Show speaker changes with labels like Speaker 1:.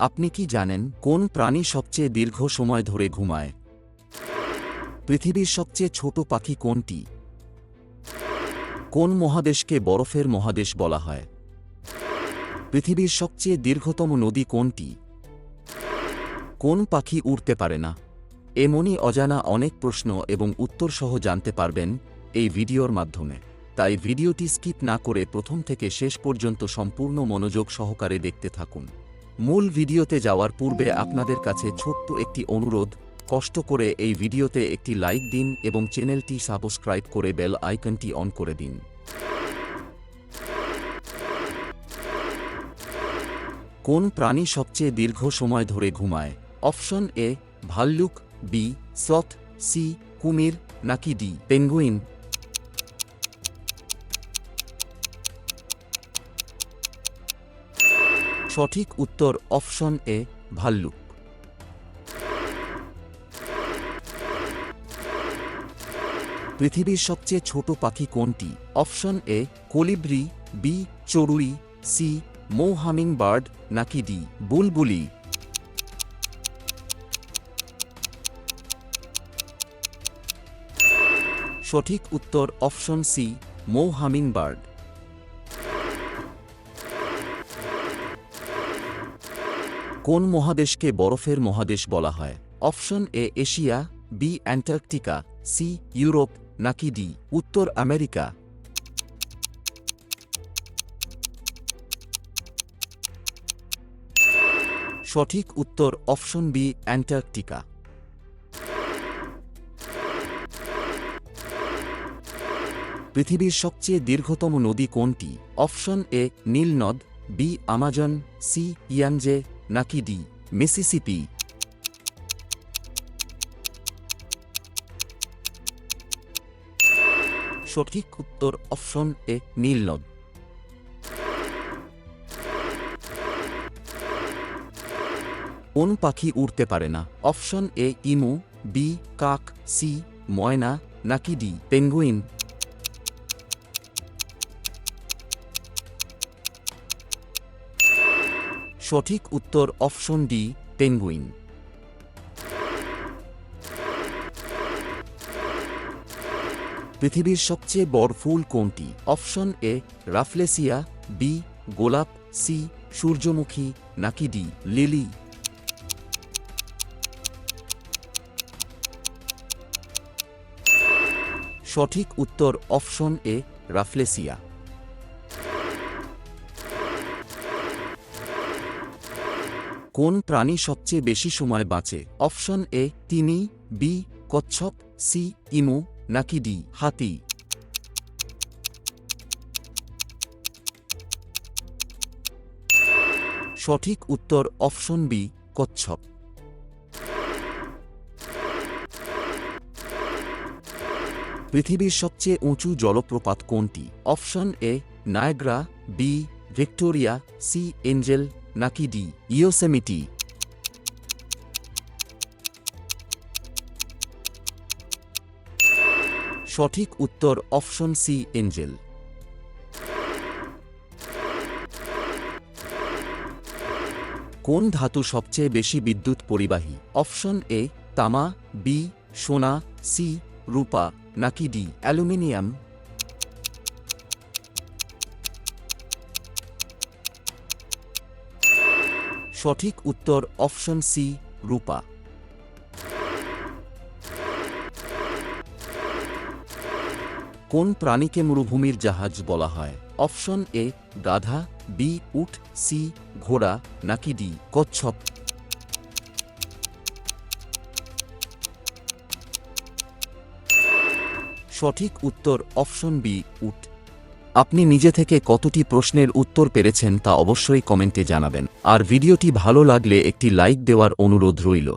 Speaker 1: আপনি কি জানেন কোন প্রাণী সবচেয়ে দীর্ঘ সময় ধরে ঘুমায়? পৃথিবীর সবচেয়ে ছোট পাখি কোনটি? কোন মহাদেশকে বরফের মহাদেশ বলা হয়? পৃথিবীর সবচেয়ে দীর্ঘতম নদী কোনটি? কোন পাখি উড়তে পারে না? এমনই অজানা অনেক প্রশ্ন এবং উত্তর সহ জানতে পারবেন এই ভিডিওর মাধ্যমে। তাই ভিডিওটি স্কিপ না করে প্রথম থেকে শেষ পর্যন্ত সম্পূর্ণ মনোযোগ সহকারে দেখতে থাকুন। মূল ভিডিওতে যাওয়ার পূর্বে আপনাদের কাছে ছোট্ট একটি অনুরোধ, কষ্ট করে এই ভিডিওতে একটি লাইক দিন এবং চ্যানেলটি সাবস্ক্রাইব করে বেল আইকনটি অন করে দিন। কোন প্রাণী সবচেয়ে দীর্ঘ সময় ধরে ঘুমায়? অপশন এ, ভাল্লুক, বি সথ সি, কুমির, নাকি ডি, পেঙ্গুইন সঠিক উত্তর অপশন এ, ভাল্লুক। পৃথিবীর সবচেয়ে ছোট পাখি কোনটি? অপশন এ, কলিব্রি, বি, চড়ুই, সি, মৌ হামিং বার্ড নাকি ডি, বুলবুলি। সঠিক উত্তর অপশন সি, মৌ হামিং বার্ড কোন মহাদেশকে বরফের মহাদেশ বলা হয়? Option A, Asia, B, Antarctica, C, Europe, নাকি ডি, উত্তর আমেরিকা। সঠিক উত্তর অপশন বি, অ্যান্টার্কটিকা। পৃথিবীর সবচেয়ে দীর্ঘতম নদী কোনটি? অপশন এ, নীল নদ, বি, আমাজন, সি, ইয়ানজে নাকি ডি মিসিসিপি। সঠিক উত্তর অপশন এ নীল নদ কোন পাখি উড়তে পারে না? অপশন এ ইমু, বি কাক, সি ময়না, নাকি ডি, পেঙ্গুইন। সঠিক উত্তর অপশন ডি, পেঙ্গুইন। পৃথিবীর সবচেয়ে বড় ফুল কোনটি? অপশন এ, রাফলেসিয়া, বি, গোলাপ, সি, সূর্যমুখী, নাকি ডি, লিলি। সঠিক উত্তর অপশন এ, রাফলেসিয়া। কোন প্রাণী সবচেয়ে বেশি সময় বাঁচে? অপশন এ, তিনি, বি, কচ্ছপ, সি, ইমু, নাকি ডি, হাতি। সঠিক উত্তর অপশন বি, কচ্ছপ। পৃথিবীর সবচেয়ে উঁচু জলপ্রপাত কোনটি? Option A, Niagara, B, Victoria, C, Angel নাকি ডি? ইয়োসেমিটি। সঠিক উত্তর অপশন সি, এঞ্জেল। কোন ধাতু সবচেয়ে বেশি বিদ্যুৎ পরিবাহী? অপশন এ, তামা, বি, সোনা, সি, রূপা, নাকি ডি, অ্যালুমিনিয়াম সঠিক উত্তর অপশন সি রূপা। কোন প্রাণীকে মরুভূমির জাহাজ বলা হয়? অপশন এ গাধা বি উট সি ঘোড়া, নাকি ডি কচ্ছপ। সঠিক উত্তর অপশন বি উট। আপনি নিজে থেকে কতটি প্রশ্নের উত্তর পেরেছেন তা অবশ্যই কমেন্টে জানাবেন। আর ভিডিওটি ভালো লাগলে একটি লাইক দেওয়ার অনুরোধ রইল।